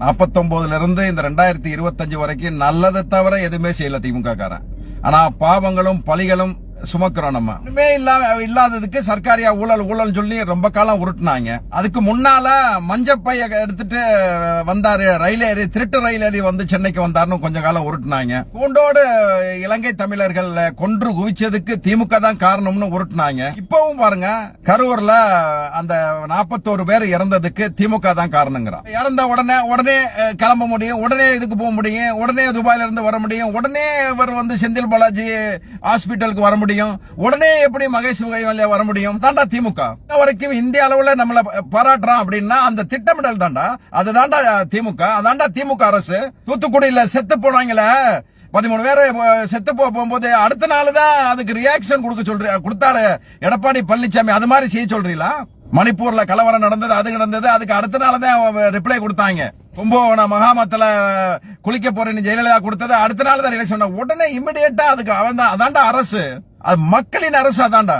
நாற்பத்தொன்பதுல இருந்து இந்த ரெண்டாயிரத்தி இருபத்தஞ்சு வரைக்கும் நல்லதை தவிர எதுவுமே செய்யல திமுக காரன் ஆனா பாவங்களும் பலிகளும் சுமக்கிறோம் நம்ம. ஒண்ணுமே இல்லாம இல்லாததுக்கு சர்க்காரியா ஊழல் ஊழல் சொல்லி ரொம்ப காலம் உருட்டுனாங்க. அதுக்கு முன்னால மஞ்சப்பைய எடுத்துட்டு வந்தாரு. ரயில் ஏறி திருட்டு ரயில் ஏறி வந்து சென்னைக்கு வந்தாருன்னு கொஞ்ச காலம் உருட்டுனாங்க. கூண்டோடு இலங்கை தமிழர்கள் கொன்று குவிச்சதுக்கு திமுக தான் காரணம்னு உருட்டுனாங்க. இப்பவும் பாருங்க கரூர்ல அந்த நாற்பத்தோரு பேர் இறந்ததுக்கு திமுக தான் காரணங்கிறான். இறந்த உடனே உடனே கிளம்ப முடியும். உடனே இதுக்கு போக முடியும். உடனே துபாயில இருந்து வர முடியும். உடனே இவர் வந்து செந்தில் பாலாஜி ஹாஸ்பிட்டலுக்கு வர முடியும். உடனே எப்படி மகேஷ் முகைவல்யா வர முடியும்? தாண்டா திமுக. வரைக்கும் இந்திய அளவுல நம்மள பாராட்டுறான் அப்படின்னா அந்த திட்டமிடல் தாண்டா. அதுதான்டா திமுக. அதாண்டா திமுக அரசு. தூத்துக்குடியில செத்து போனாங்களே. பதிமூணு பேர் செத்து போ- போகும்போது அடுத்த நாள் தான் அதுக்கு ரியாக்ஷன் கொடுக்க சொல்ற கொடுத்தாரு. எடப்பாடி பழனிசாமி அது மாதிரி செய்ய சொல்றீங்களா? மணிப்பூர்ல கலவரம் நடந்தது அது நடந்தது. அதுக்கு அடுத்த நாள் தான் ரிப்ளை கொடுத்தாங்க. கும்பகோணம் மகாமத்துல குளிக்க போறேன்னு ஜெயலலிதா கொடுத்தது. அடுத்த நாள் தான் ரிலேஷன் உடனே இமிடியேட்டா அதுக்கு அவன் தான் அதான்டா அரசு. அது மக்களின் அரசு அதான்டா